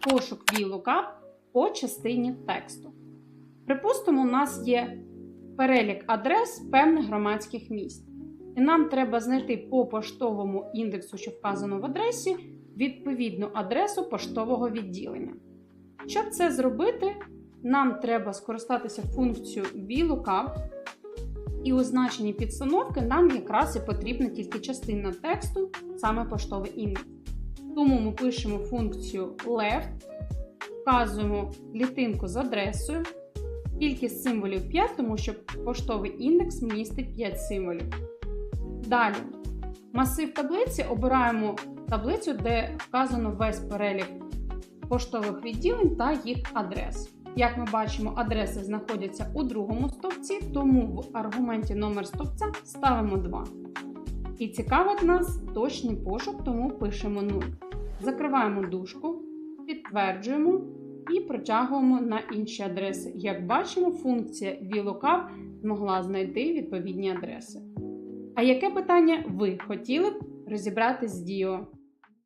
пошук VLOOKUP по частині тексту. Припустимо, у нас є перелік адрес певних громадських місць. І нам треба знайти по поштовому індексу, що вказано в адресі, відповідну адресу поштового відділення. Щоб це зробити, нам треба скористатися функцією VLOOKUP, і у значенні підстановки нам якраз і потрібна тільки частина тексту, саме поштовий індекс. Тому ми пишемо функцію left, вказуємо клітинку з адресою, кількість символів 5, тому що поштовий індекс містить 5 символів. Далі, масив таблиці обираємо таблицю, де вказано весь перелік поштових відділень та їх адрес. Як ми бачимо, адреси знаходяться у другому стовпці, тому в аргументі номер стовпця ставимо 2. І цікавить нас точний пошук, тому пишемо 0. Закриваємо дужку, підтверджуємо і протягуємо на інші адреси. Як бачимо, функція VLOOKUP змогла знайти відповідні адреси. А яке питання ви хотіли б розібрати з Діо?